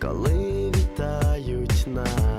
коли вітають нас.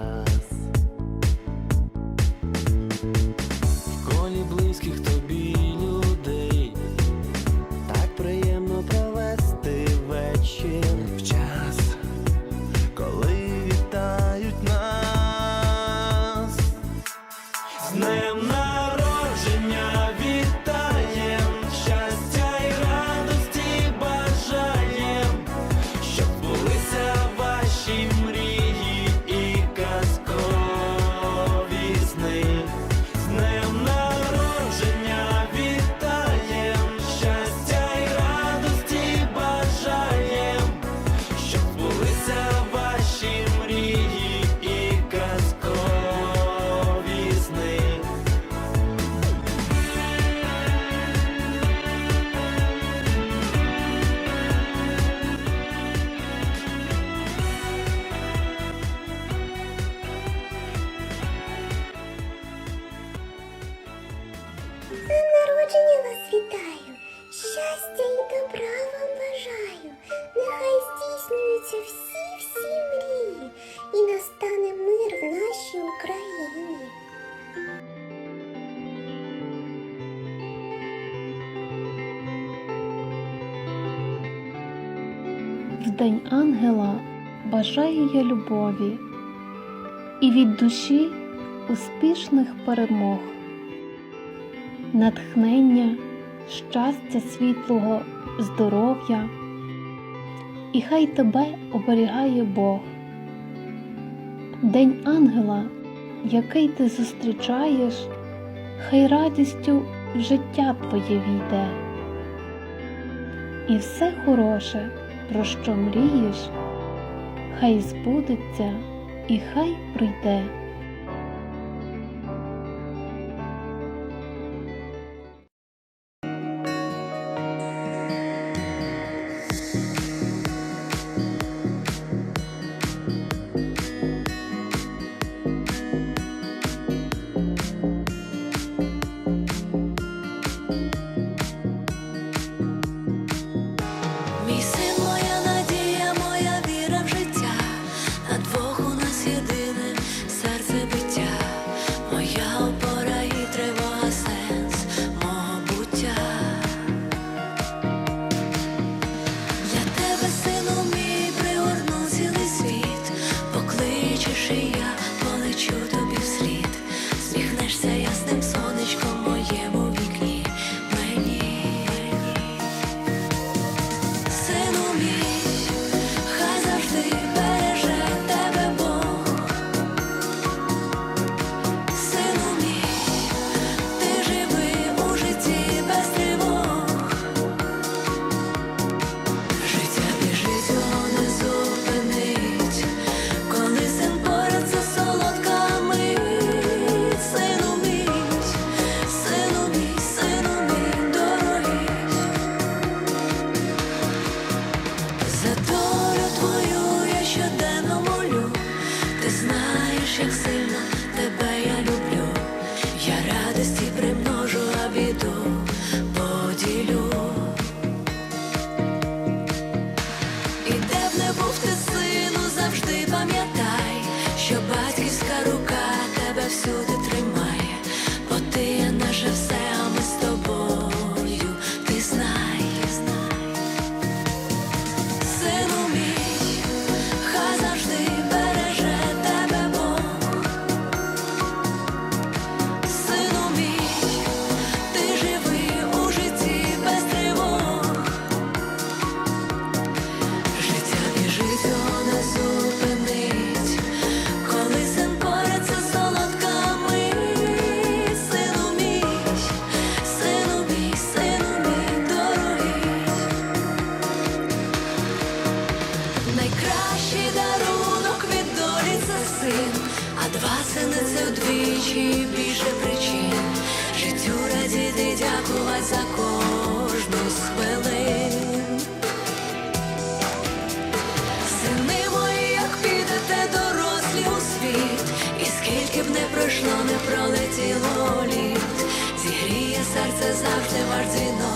день ангела бажаю я любові і від душі успішних перемог, натхнення, щастя, світлого, здоров'я, і хай тебе оберігає Бог. День ангела, який ти зустрічаєш, хай радістю в життя твоє війде, і все хороше про що мрієш, хай збудеться і хай прийде. see the що батьківська рука. Mardina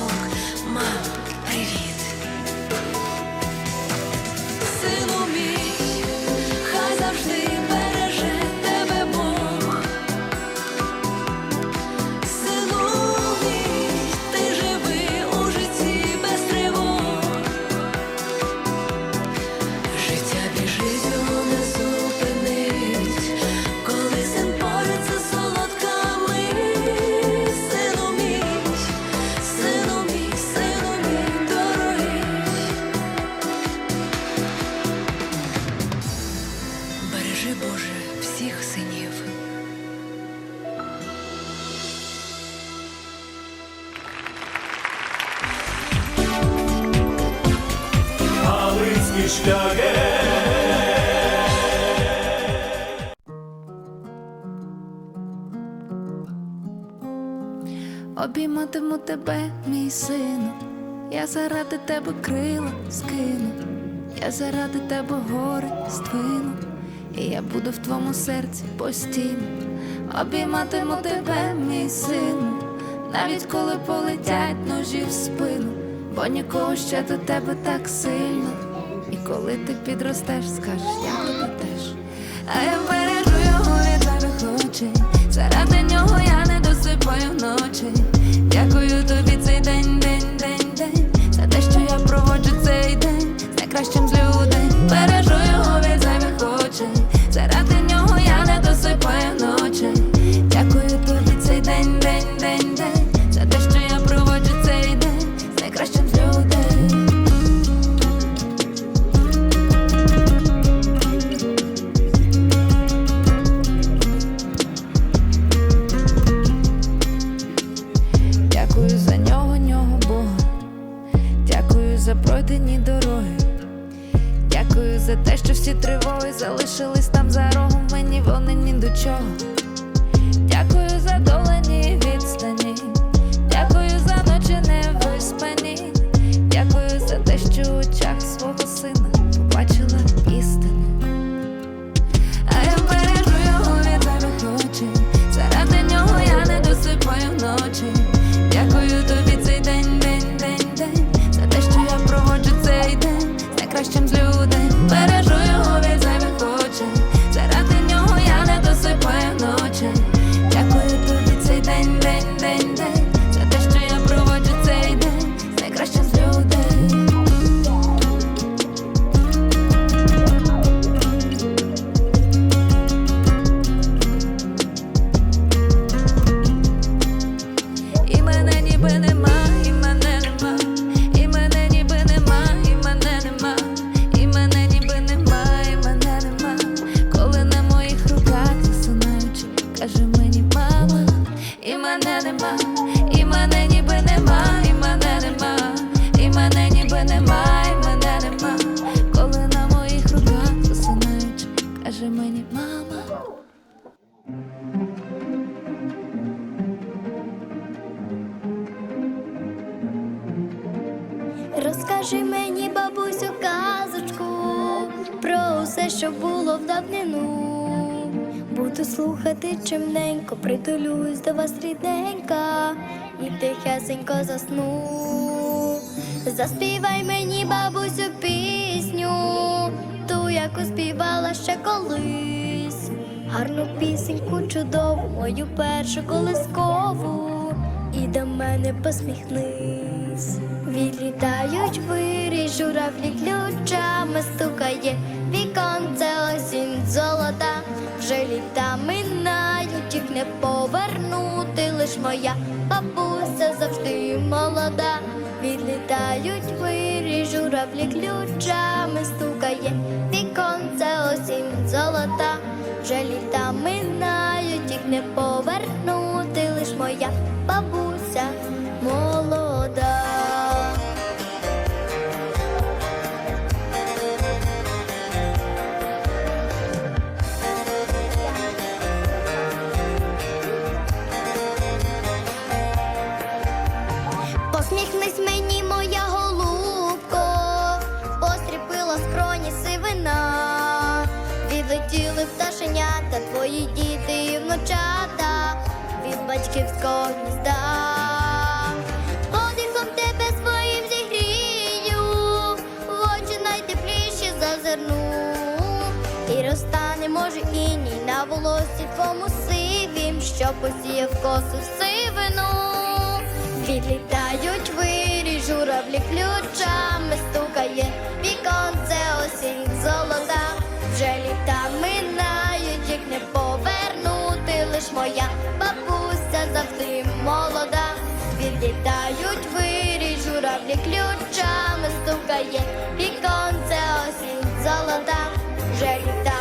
Обійматиму тебе, мій сину, я заради тебе крила скину, я заради тебе гори здвину, і я буду в твоєму серці постійно. Обійматиму тебе, мій сину, навіть коли полетять ножі в спину, бо нікого ще до тебе так сильно. І коли ти підростеш, скажеш, я тебе теж. А я бережу Розкажи мені, бабусю, казочку про усе, що було в давнину. Буду слухати чимненько, притулюсь до вас рідненька і тихесенько засну. Заспівай мені, бабусю, пісню, ту, яку співала ще колись. Гарну пісеньку чудову, мою першу колискову, і до мене посміхнись. Відлітають вирі, журавлі ключами стукає, віконце осінь золота, вже літа минають, їх не повернути, лиш моя бабуся завжди молода. Відлітають вирі, журавлі ключами стукає, віконце осінь золота, вже літа минають, їх не повернути, лиш моя батьківського тебе своїм зігрію, очі найтепліші зазирну, і розтане, може, іній на волосі твому сивім, що посіяв косу сивину. Відлітають вирі, журавлі ключами стукає, віконце осінь золота, вже літа минають, їх не повернути, лиш моя бабуся щастя завжди молода, відлітають вирі, журавлі ключами стукає, віконце осінь золота, вже літа.